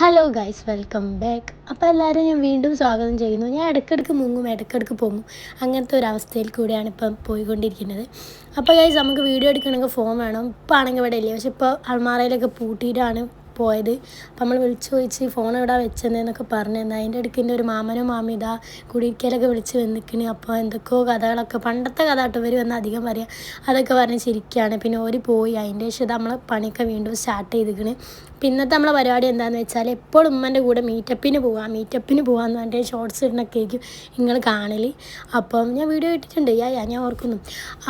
Hello guys welcome back അപ്പോൾ എല്ലാവരും ഞാൻ വീണ്ടും സ്വാഗതം ചെയ്യുന്നു. ഞാൻ ഇടയ്ക്കിടയ്ക്ക് മുങ്ങും ഇടയ്ക്കിടയ്ക്ക് പൊങ്ങും. അങ്ങനത്തെ ഒരു അവസ്ഥയിൽ കൂടിയാണ് ഇപ്പം പോയിക്കൊണ്ടിരിക്കുന്നത്. അപ്പോൾ ഗൈസ് നമുക്ക് വീഡിയോ എടുക്കണമെങ്കിൽ ഫോൺ വേണം. ഇപ്പോൾ ആണെങ്കിൽ ഇവിടെ ഇല്ലേ? പക്ഷെ ഇപ്പോൾ അൾമാറയിലൊക്കെ പൂട്ടിയിട്ടാണ് പോയത്. അപ്പം നമ്മൾ വിളിച്ചു ചോദിച്ച് ഫോൺ എവിടെ വെച്ചതെന്നൊക്കെ പറഞ്ഞു തന്നെ. അതിന്റെ ഇടയ്ക്ക് എന്റെ ഒരു മാമനോ മാമി ഇതാ കുടിയിരിക്കലൊക്കെ വിളിച്ച് വന്നിക്കണ്. അപ്പോൾ എന്തൊക്കെയോ കഥകളൊക്കെ പണ്ടത്തെ കഥ ഇവർ വന്ന് അധികം പറയാം. അതൊക്കെ പറഞ്ഞ് ചിരിക്കുകയാണ് പിന്നെ ഓര് പോയി. അതിന്റെ ശേഷം നമ്മൾ പണിയൊക്കെ വീണ്ടും സ്റ്റാർട്ട് ചെയ്തിക്കണ്. പിന്നത്തെ നമ്മളെ പരിപാടി എന്താണെന്ന് വെച്ചാൽ എപ്പോഴും ഉമ്മന്റെ കൂടെ മീറ്റപ്പിന് പോവാം മീറ്റപ്പിന് പോകാമെന്ന് പറഞ്ഞിട്ട് ഷോർട്സ് ഇടുന്നൊക്കെ ആയിരിക്കും നിങ്ങൾ കാണൽ അപ്പം ഞാൻ വീഡിയോ ഇട്ടിട്ടുണ്ട് യാ ഞാൻ ഓർക്കുന്നു.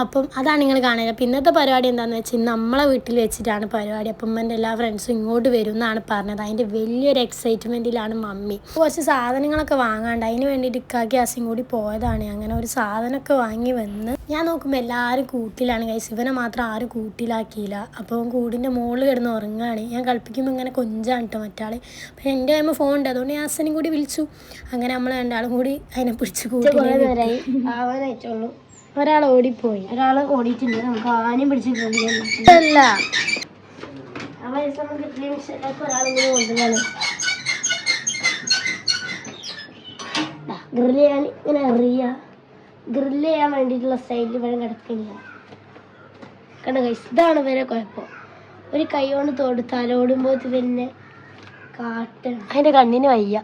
അപ്പം അതാണ് നിങ്ങൾ കാണുക പിന്നത്തെ പരിപാടി എന്താണെന്ന് വെച്ചാൽ നമ്മളെ വീട്ടിൽ വെച്ചിട്ടാണ് പരിപാടി. അപ്പം ഉമ്മന്റെ എല്ലാ ഫ്രണ്ട്സും ഇങ്ങോട്ട് വരും എന്നാണ് പറഞ്ഞത്. അതിന്റെ വലിയൊരു എക്സൈറ്റ്മെന്റിലാണ് മമ്മി. കുറച്ച് സാധനങ്ങളൊക്കെ വാങ്ങാണ്ട് അതിന് വേണ്ടിയിട്ട് ഇക്കാക്കി അസിയും കൂടി പോയതാണ്. അങ്ങനെ ഒരു സാധനമൊക്കെ വാങ്ങി വന്ന് ഞാൻ നോക്കുമ്പോൾ എല്ലാവരും കൂട്ടിലാണ്. കൈസ് ഇവനെ മാത്രം ആരും കൂട്ടിലാക്കിയില്ല. അപ്പം കൂടിന്റെ മുകളിൽ കിടന്ന് ഉറങ്ങുകയാണ്. ഞാൻ കളിപ്പിക്കുമ്പോൾ ഇങ്ങനെ കൊഞ്ചാണ് കേട്ടോ മറ്റാൾ അപ്പം എന്റെ കയ്യുമ്പോൾ ഫോൺ ഉണ്ട്. അതുകൊണ്ട് ഞാൻ അസനും കൂടി വിളിച്ചു. അങ്ങനെ നമ്മൾ രണ്ടാളും കൂടി അതിനെ പിടിച്ച് കൂട്ടി ഒരാൾ ഓടിപ്പോയി. ഒരാൾ ഓടിയിട്ടുണ്ട്. നമുക്ക് ആനയും പിടിച്ച് അല്ല ഗ്രില്ല് ചെയ്യാൻ ഇങ്ങനെ എറിയ ഗ്രില്ല് ചെയ്യാൻ വേണ്ടിയിട്ടുള്ള സൈഡിൽ ഇവിടെ കിടക്കില്ല കണ്ട കൈസ് ഇതാണ് വരെ കുഴപ്പം. ഒരു കൈ കൊണ്ട് തോട് തലോടുമ്പോൾ പിന്നെ കാട്ടണം. അതിന്റെ കണ്ണിന് വയ്യ.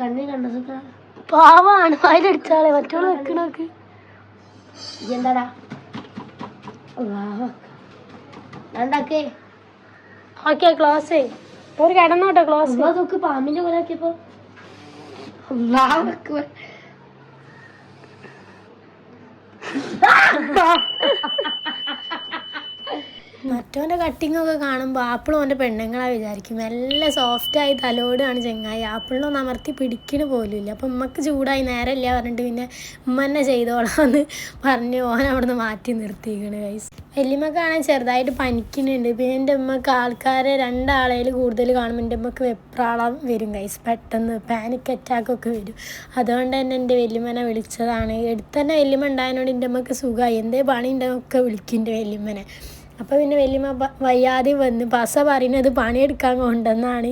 കണ്ണിന് കണ്ടത് പാവാണ്. അതിലെടുത്താളെ മറ്റുള്ള വെക്കണൊക്കെ എന്താടാ രണ്ടാക്കേ ക്ലോസ് ഒരു കിടന്നോട്ടെ ക്ലോസ്. അമ്മ നോക്ക് പാമ്പിന്റെ പോലെ ആക്കിയപ്പോ. അല്ലാഹ് അക്ബർ. കട്ടിങ്ങൊക്കെ കാണുമ്പോൾ ആപ്പിളും അവന്റെ പെണ്ണുങ്ങളാണ് വിചാരിക്കും. നല്ല സോഫ്റ്റായി തലോടാണ് ചെങ്ങായി. ആപ്പിളിനൊന്നും അമർത്തി പിടിക്കണ പോലും ഇല്ല. അപ്പം ഉമ്മക്ക് ചൂടായി നേരമില്ല പറഞ്ഞിട്ട് പിന്നെ ഉമ്മ തന്നെ ചെയ്തോളാന്ന് പറഞ്ഞ് ഓൻ അവിടെ നിന്ന് മാറ്റി നിർത്തിയിരിക്കണ് കൈസ് വലിയമ്മക്കാണെങ്കിൽ ചെറുതായിട്ട് പനിക്കുന്നുണ്ട്. പിന്നെ എന്റെ ഉമ്മക്ക് ആൾക്കാരെ രണ്ടാളേൽ കൂടുതൽ കാണുമ്പോൾ എന്റെ ഉമ്മക്ക് വെപ്രാളം വരും കൈസ് പെട്ടെന്ന് പാനിക് അറ്റാക്കൊക്കെ വരും. അതുകൊണ്ട് തന്നെ എന്റെ വലിയമ്മനെ വിളിച്ചതാണ്. എടുത്ത് തന്നെ വല്യമ്മ ഉണ്ടായതിനോട് എന്റെ ഉമ്മക്ക് സുഖമായി എന്തേ പണി ഉണ്ടെന്നൊക്കെ വിളിക്കും എന്റെ വല്യമ്മനെ. അപ്പോൾ പിന്നെ വലിയമ്മ വയ്യാതെ വന്ന് പസ പറയുന്നത് പണിയെടുക്കാൻ കൊണ്ടെന്നാണ്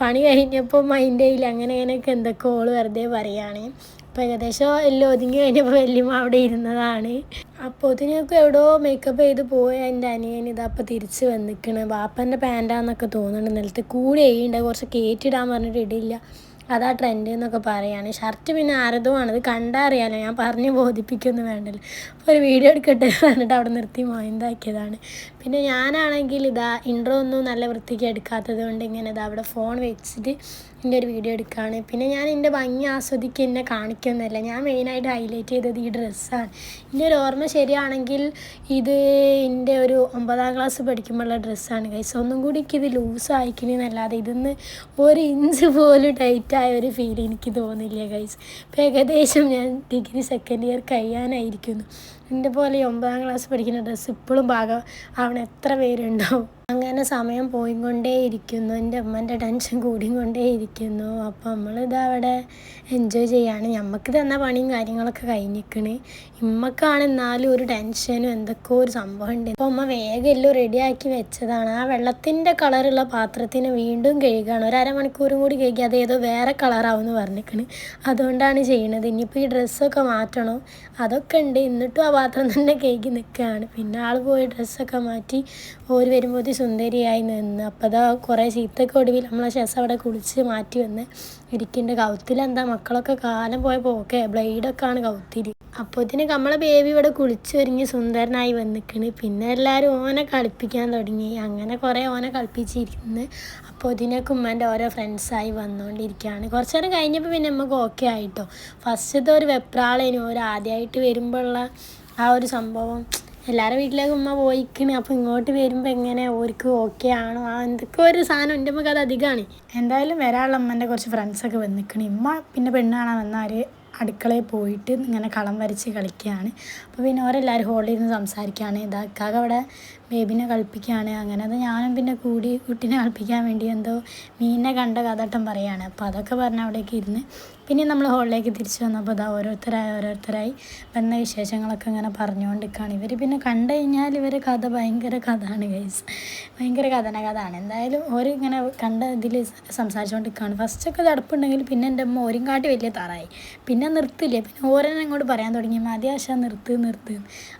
പണി കഴിഞ്ഞപ്പോൾ മൈൻഡ് ചെയ്യില്ല അങ്ങനെ അങ്ങനെയൊക്കെ എന്തൊക്കെ ഓൾ വെറുതെ പറയുകയാണ് അപ്പോൾ ഏകദേശം എല്ലാം ഒതുങ്ങി കഴിഞ്ഞപ്പോൾ വലിയമ്മ അവിടെ ഇരുന്നതാണ്. അപ്പോൾ ഇതിനൊക്കെ എവിടെയോ മേക്കപ്പ് ചെയ്ത് പോയ എന്റെ അനിയൻ ഇതാ അപ്പോൾ തിരിച്ച് വന്നിക്കണ്. ബാപ്പന്റെ പാന്റാന്നൊക്കെ തോന്നുന്നുണ്ട്. നിലത്ത് കൂടി ചെയ്യുന്നുണ്ട് കുറച്ച് കയറ്റിടാൻ പറഞ്ഞിട്ട് ഇടില്ല. അതാ ട്രെൻഡ് എന്നൊക്കെ പറയുകയാണ് ഷർട്ട് പിന്നെ ആരതുമാണ് ഇത് കണ്ടറിയാലോ ഞാൻ പറഞ്ഞ് ബോധിപ്പിക്കുന്നു വേണ്ടല്ലോ. അപ്പോൾ ഒരു വീഡിയോ എടുക്കട്ടെ പറഞ്ഞിട്ട് അവിടെ നിർത്തി മൊയന്താക്കിയതാണ്. പിന്നെ ഞാനാണെങ്കിൽ ഇതാ ഇൻട്രോ ഒന്നും നല്ല വൃത്തിക്ക് എടുക്കാത്തത് കൊണ്ട് ഇങ്ങനെ ഇതാ അവിടെ ഫോൺ വെച്ചിട്ട് എന്റെ ഒരു വീഡിയോ എടുക്കുകയാണ്. പിന്നെ ഞാൻ എന്റെ ഭംഗി ആസ്വദിക്കുക എന്നെ കാണിക്കുന്നില്ല ഞാൻ മെയിനായിട്ട് ഹൈലൈറ്റ് ചെയ്തത് ഈ ഡ്രസ്സാണ്. എന്റെ ഒരു ഓർമ്മ ശരിയാണെങ്കിൽ ഇത് എന്റെ ഒരു ഒമ്പതാം ക്ലാസ് പഠിക്കുമ്പോഴുള്ള ഡ്രസ്സാണ്. കൈസ് ഒന്നും കൂടി എനിക്കിത് ലൂസ് ആയിക്കണെന്നല്ലാതെ ഇതിന്ന് ഒരു ഇഞ്ച് പോലും ടൈറ്റായ ഒരു ഫീൽ എനിക്ക് തോന്നില്ല കൈസ് ഇപ്പം ഏകദേശം ഞാൻ ഡിഗ്രി സെക്കൻഡ് ഇയർ കഴിയാനായിരിക്കുന്നു. എന്റെ പോലെ ഒമ്പതാം ക്ലാസ് പഠിക്കുന്ന ഡ്രസ്സ് ഇപ്പോഴും ഭാഗം അവൻ എത്ര പേരുണ്ടാവും? അങ്ങനെ സമയം പോയിക്കൊണ്ടേയിരിക്കുന്നു. എന്റെ അമ്മന്റെ ടെൻഷൻ കൂടിക്കൊണ്ടേയിരിക്കുന്നു. അപ്പോൾ നമ്മളിതവിടെ എൻജോയ് ചെയ്യാണ്. ഞമ്മക്ക് തന്ന പണിയും കാര്യങ്ങളൊക്കെ കഴിഞ്ഞിക്കണ്. ഇമ്മക്കാണ് എന്നാലും ഒരു ടെൻഷനും എന്തൊക്കെയോ ഒരു സംഭവം ഉണ്ട് അപ്പോൾ അമ്മ വേഗം എല്ലാം റെഡിയാക്കി വെച്ചതാണ്. ആ വെള്ളത്തിന്റെ കളറുള്ള പാത്രത്തിന് വീണ്ടും കഴുകുകയാണ് ഒരു അരമണിക്കൂറും കൂടി കഴുകി ഏതോ വേറെ കളറാവുമെന്ന് പറഞ്ഞിരിക്കണ് അതുകൊണ്ടാണ് ചെയ്യണത്. ഇനിയിപ്പോൾ ഈ ഡ്രസ്സൊക്കെ മാറ്റണം. അതൊക്കെ ഉണ്ട്. എന്നിട്ടും ആ പാത്രം തന്നെ കഴുകി നിൽക്കുകയാണ്. പിന്നെ ആൾ പോയി ഡ്രസ്സൊക്കെ മാറ്റി ഓര് വരുമ്പോൾ സുന്ദരിയായി നിന്ന്. അപ്പോൾ അതാ കുറേ ചീത്തൊക്കെ ഒടുവിൽ നമ്മളെ ശേഷം അവിടെ കുളിച്ച് മാറ്റി വന്ന് ഇരിക്കുന്നുണ്ട്. കൗത്തിലെന്താ മക്കളൊക്കെ കാലം പോയ പോക്കെ ബ്ലേഡൊക്കെയാണ് കൗത്തിരി അപ്പോൾ ഇതിന് നമ്മളെ ബേബി ഇവിടെ കുളിച്ചൊരുങ്ങി സുന്ദരനായി വന്നിക്കണ്. പിന്നെ എല്ലാവരും ഓനെ കളിപ്പിക്കാൻ തുടങ്ങി. അങ്ങനെ കുറേ ഓനെ കളിപ്പിച്ചിരുന്ന് അപ്പോൾ ഇതിനൊക്കെ ഉമ്മന്റെ ഓരോ ഫ്രണ്ട്സായി വന്നുകൊണ്ടിരിക്കുകയാണ്. കുറച്ച് നേരം കഴിഞ്ഞപ്പോൾ പിന്നെ നമുക്ക് ഓക്കെ ആയിട്ടോ ഫസ്റ്റത്തെ ഒരു വെപ്രാളേനു. ഒരു ആദ്യമായിട്ട് വരുമ്പോഴുള്ള ആ ഒരു സംഭവം. എല്ലാവരുടെ വീട്ടിലേക്ക് ഉമ്മ പോയിക്കണ്. അപ്പോൾ ഇങ്ങോട്ട് വരുമ്പോൾ എങ്ങനെ? ഓർക്ക് ഓക്കെ ആണോ? ആ എന്തൊക്കെ ഒരു സാധനം എന്റെ നമുക്ക് അത് അധികമാണ് എന്തായാലും വരാനുള്ള അമ്മന്റെ കുറച്ച് ഫ്രണ്ട്സൊക്കെ വന്നിക്കണ്. ഇമ്മ പിന്നെ പെണ്ണ് കാണാൻ വന്നാൽ അടുക്കളയിൽ പോയിട്ട് ഇങ്ങനെ കളം വരച്ച് കളിക്കുകയാണ് അപ്പോൾ പിന്നെ ഓരെല്ലാവരും ഹോളിൽ ഇരുന്ന് സംസാരിക്കുകയാണ് ഇതാക്കാകെ അവിടെ ബേബിനെ കളിപ്പിക്കുകയാണ് അങ്ങനെ അത് ഞാനും പിന്നെ കൂടി കുട്ടീനെ കളിപ്പിക്കാൻ വേണ്ടി എന്തോ മീനിനെ കണ്ട കഥട്ടം പറയുകയാണ് അപ്പോൾ അതൊക്കെ പറഞ്ഞ് അവിടേക്ക് ഇരുന്ന് പിന്നെ നമ്മൾ ഹോളിലേക്ക് തിരിച്ചു വന്നപ്പോൾ അതാ ഓരോരുത്തരായി ഓരോരുത്തരായി വന്ന വിശേഷങ്ങളൊക്കെ ഇങ്ങനെ പറഞ്ഞുകൊണ്ടിരിക്കുകയാണ് ഇവർ പിന്നെ കണ്ടു കഴിഞ്ഞാൽ ഇവർ കഥ ഭയങ്കര കഥയാണ് ഗൈസ് ഭയങ്കര കഥന കഥയാണ്. എന്തായാലും ഓര് ഇങ്ങനെ കണ്ട ഇതിൽ സംസാരിച്ചുകൊണ്ടിരിക്കുകയാണ് ഫസ്റ്റൊക്കെ തടുപ്പുണ്ടെങ്കിൽ പിന്നെ എന്റെ അമ്മ ഓരും കാട്ടി വലിയ തറായി. പിന്നെ നിർത്തില്ലേ? പിന്നെ ഓരോന്നെ അങ്ങോട്ട് പറയാൻ തുടങ്ങി. മതി ആശ നിർത്ത് നിർത്ത്.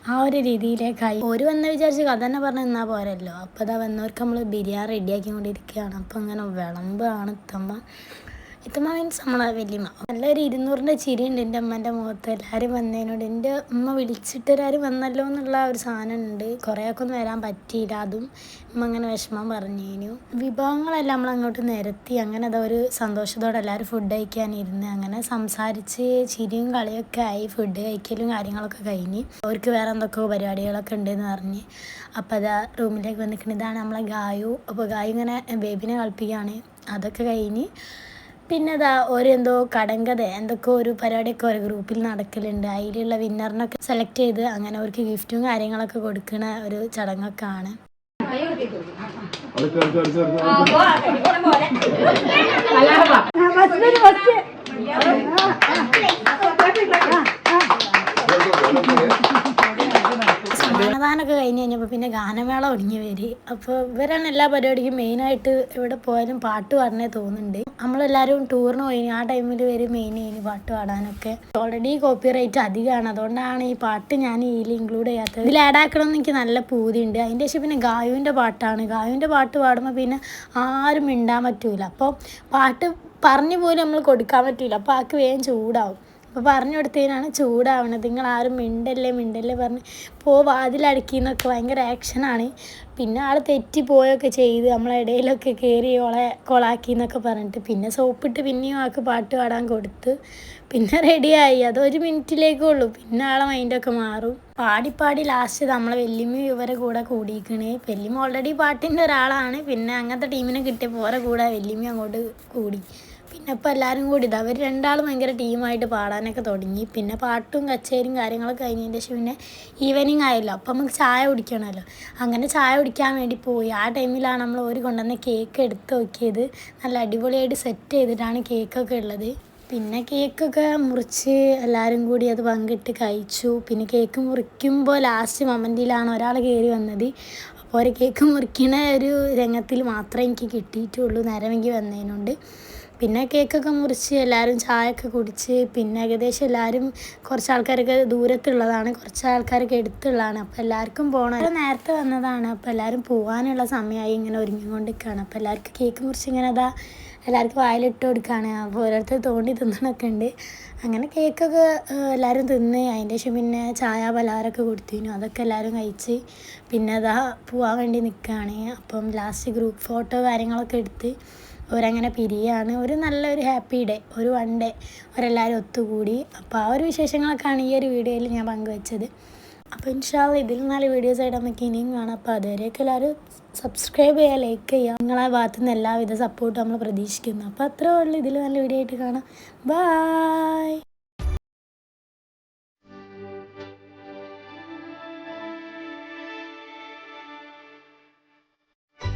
ആ ഒരു രീതിയിലേക്കായി. ഒരു വന്ന വിചാരിച്ച് കഥ തന്നെ പറഞ്ഞ് നിന്നാൽ പോരല്ലോ. അപ്പോൾ അതാ വന്നവർക്ക് നമ്മൾ ബിരിയാണി റെഡിയാക്കി കൊണ്ടിരിക്കുകയാണ് അപ്പോൾ അങ്ങനെ വിളമ്പാണ് ഇത്തമ്മ ഇത്തമ്മ മീൻസ് നമ്മളെ വലിയമ്മ നല്ലൊരു ഇരുന്നൂറിന്റെ ചിരിയുണ്ട് എന്റെ അമ്മേന്റെ മുഖത്ത്. എല്ലാവരും വന്നതിനോട് എന്റെ ഉമ്മ വിളിച്ചിട്ട് വന്നല്ലോ എന്നുള്ള ഒരു സാധനം ഉണ്ട് കുറേയൊക്കെ ഒന്നും വരാൻ പറ്റിയില്ല. അതും ഉമ്മ അങ്ങനെ വിഷമം പറഞ്ഞേനു. വിഭവങ്ങളെല്ലാം നമ്മൾ അങ്ങോട്ട് നിരത്തി അങ്ങനെ അതാ ഒരു സന്തോഷത്തോടെ എല്ലാവരും ഫുഡ് കഴിക്കാനിരുന്ന് അങ്ങനെ സംസാരിച്ച് ചിരിയും കളിയൊക്കെ ആയി ഫുഡ് കഴിക്കലും കാര്യങ്ങളൊക്കെ കഴിഞ്ഞ് അവർക്ക് വേറെ എന്തൊക്കെയോ പരിപാടികളൊക്കെ ഉണ്ടെന്ന് പറഞ്ഞ് അപ്പോൾ അതാ റൂമിലേക്ക് വന്നിരിക്കുന്നത് ഇതാണ് നമ്മളെ ഗായു. അപ്പോൾ ഗായു ഇങ്ങനെ ബേബിനെ കളിപ്പിക്കുകയാണ്. അതൊക്കെ കഴിഞ്ഞ് പിന്നെ അതാ ഓരെന്തോ കടങ്കഥ എന്തൊക്കെ ഒരു പരിപാടിയൊക്കെ ഒരു ഗ്രൂപ്പിൽ നടക്കലുണ്ട്. അതിലുള്ള വിന്നറിനൊക്കെ സെലക്ട് ചെയ്ത് അങ്ങനെ അവർക്ക് ഗിഫ്റ്റും കാര്യങ്ങളൊക്കെ കൊടുക്കുന്ന ഒരു ചടങ്ങൊക്കെ ആണ് അടുത്ത് അടുത്ത് അടുത്ത് അടുത്ത് സമാധാനമൊക്കെ കഴിഞ്ഞ് കഴിഞ്ഞപ്പോൾ പിന്നെ ഗാനമേള ഒടുങ്ങി വരി. അപ്പോൾ ഇവരാണ് എല്ലാ പരിപാടിക്കും മെയിനായിട്ട് എവിടെ പോയാലും പാട്ട് പാടണേ തോന്നുന്നുണ്ട്. നമ്മളെല്ലാവരും ടൂറിന് പോയി ആ ടൈമിൽ വരും മെയിൻ ചെയ്യുന്നു പാട്ട് പാടാനൊക്കെ. ഓൾറെഡി കോപ്പി റൈറ്റ് അധികമാണ്. അതുകൊണ്ടാണ് ഈ പാട്ട് ഞാൻ ഇതിൽ ഇൻക്ലൂഡ് ചെയ്യാത്തത്. ഇതിൽ ആഡ് ആക്കണം എന്ന് എനിക്ക് നല്ല പൂതിയുണ്ട്. അതിന്റെ ശേഷം പിന്നെ ഗായുവിന്റെ പാട്ടാണ്. ഗായുവിന്റെ പാട്ട് പാടുമ്പോൾ പിന്നെ ആരും മിണ്ടാൻ പറ്റൂല. അപ്പോൾ പാട്ട് പറഞ്ഞു പോലും നമ്മൾ കൊടുക്കാൻ പറ്റൂല. അപ്പോൾ ആൾക്ക് വേഗം ചൂടാവും. അപ്പോൾ പറഞ്ഞു കൊടുത്തതിനാണ് ചൂടാവണത്. നിങ്ങൾ ആരും മിണ്ടല്ലേ മിണ്ടല്ലേ പറഞ്ഞ് പോ വാതിലടക്കിന്നൊക്കെ ഭയങ്കര ആക്ഷനാണ് പിന്നെ ആൾ തെറ്റിപ്പോയൊക്കെ ചെയ്ത് നമ്മളെ ഇടയിലൊക്കെ കയറി ഓളെ കൊളാക്കി എന്നൊക്കെ പറഞ്ഞിട്ട് പിന്നെ സോപ്പിട്ട് പിന്നെയും ആൾക്ക് പാട്ട് പാടാൻ കൊടുത്ത് പിന്നെ റെഡിയായി അതൊരു മിനിറ്റിലേക്കേ ഉള്ളൂ. പിന്നെ ആളെ മൈൻഡൊക്കെ മാറും. പാടി പാടി ലാസ്റ്റ് നമ്മളെ വെല്ലിമ്മ ഇവരെ കൂടെ കൂടിയിരിക്കണേ. വെല്ലിമ്മ ഓൾറെഡി പാട്ടിന്റെ ഒരാളാണ്. പിന്നെ അങ്ങനത്തെ ടീമിനെ കിട്ടിയപ്പോൾ ഓരെ കൂടെ വെല്ലിമ്മ അങ്ങോട്ട് കൂടി. ഇപ്പോൾ എല്ലാവരും കൂടി ഇത് അവർ രണ്ടാളും ഭയങ്കര ടീമായിട്ട് പാടാനൊക്കെ തുടങ്ങി. പിന്നെ പാട്ടും കച്ചേരിയും കാര്യങ്ങളൊക്കെ കഴിഞ്ഞതിന് ശേഷം പിന്നെ ഈവനിങ് ആയല്ലോ. അപ്പം നമുക്ക് ചായ കുടിക്കണമല്ലോ. അങ്ങനെ ചായ കുടിക്കാൻ വേണ്ടി പോയി. ആ ടൈമിലാണ് നമ്മൾ ഒരു കൊണ്ടുവന്ന കേക്ക് എടുത്ത് നോക്കിയത്. നല്ല അടിപൊളിയായിട്ട് സെറ്റ് ചെയ്തിട്ടാണ് കേക്കൊക്കെ ഉള്ളത്. പിന്നെ കേക്കൊക്കെ മുറിച്ച് എല്ലാവരും കൂടി അത് പങ്കിട്ട് കഴിച്ചു. പിന്നെ കേക്ക് മുറിക്കുമ്പോൾ ലാസ്റ്റ് മൊമെന്റിലാണ് ഒരാൾ കയറി വന്നത്. അപ്പോൾ ഒരു കേക്ക് മുറിക്കണ ഒരു രംഗത്തിൽ മാത്രമേ എനിക്ക് കിട്ടിയിട്ടുള്ളൂ. നേരമെങ്കിൽ വന്നതിനുണ്ട്. പിന്നെ കേക്കൊക്കെ മുറിച്ച് എല്ലാവരും ചായയൊക്കെ കുടിച്ച് പിന്നെ ഏകദേശം എല്ലാവരും കുറച്ച് ആൾക്കാരൊക്കെ ദൂരത്തുള്ളതാണ് കുറച്ച് ആൾക്കാരൊക്കെ എടുത്തുള്ളതാണ്. അപ്പോൾ എല്ലാവർക്കും പോകണം നേരത്തെ വന്നതാണ്. അപ്പോൾ എല്ലാവരും പോകാനുള്ള സമയമായി ഇങ്ങനെ ഒരുങ്ങിക്കൊണ്ടിരിക്കുകയാണ് അപ്പോൾ എല്ലാവർക്കും കേക്ക് മുറിച്ച് ഇങ്ങനെ അതാ എല്ലാവർക്കും വായിലിട്ട് കൊടുക്കുകയാണ് അപ്പോൾ ഓരോരുത്തർ തോണ്ടി തിന്നണമൊക്കെ ഉണ്ട്. അങ്ങനെ കേക്കൊക്കെ എല്ലാവരും തിന്ന്. അതിന്റെ ശേഷം പിന്നെ ചായ പലഹാരമൊക്കെ കൊടുത്തിരുന്നു. അതൊക്കെ എല്ലാവരും കഴിച്ച് പിന്നെ അതാ പോകാൻ വേണ്ടി നിൽക്കുകയാണ് അപ്പം ലാസ്റ്റ് ഗ്രൂപ്പ് ഫോട്ടോ കാര്യങ്ങളൊക്കെ എടുത്ത് അവരങ്ങനെ പിരിയാണ്. ഒരു നല്ലൊരു ഹാപ്പി ഡേ ഒരു വൺ ഡേ അവരെല്ലാവരും ഒത്തുകൂടി. അപ്പോൾ ആ ഒരു വിശേഷങ്ങളൊക്കെയാണ് ഈ ഒരു വീഡിയോയിൽ ഞാൻ പങ്കുവച്ചത്. അപ്പോൾ ഇൻഷാൽ ഇതിൽ നല്ല വീഡിയോസ് ആയിട്ട് നമുക്ക് ഇനിയും കാണാം. അപ്പോൾ അതുവരെയൊക്കെ എല്ലാവരും സബ്സ്ക്രൈബ് ചെയ്യുക ലൈക്ക് ചെയ്യുക. നിങ്ങളെ ഭാഗത്തു നിന്ന് എല്ലാവിധ സപ്പോർട്ടും നമ്മൾ പ്രതീക്ഷിക്കുന്നു. അപ്പോൾ അത്രേ ഉള്ളൂ. ഇതിൽ നല്ല വീഡിയോ ആയിട്ട് കാണാം. ബായ്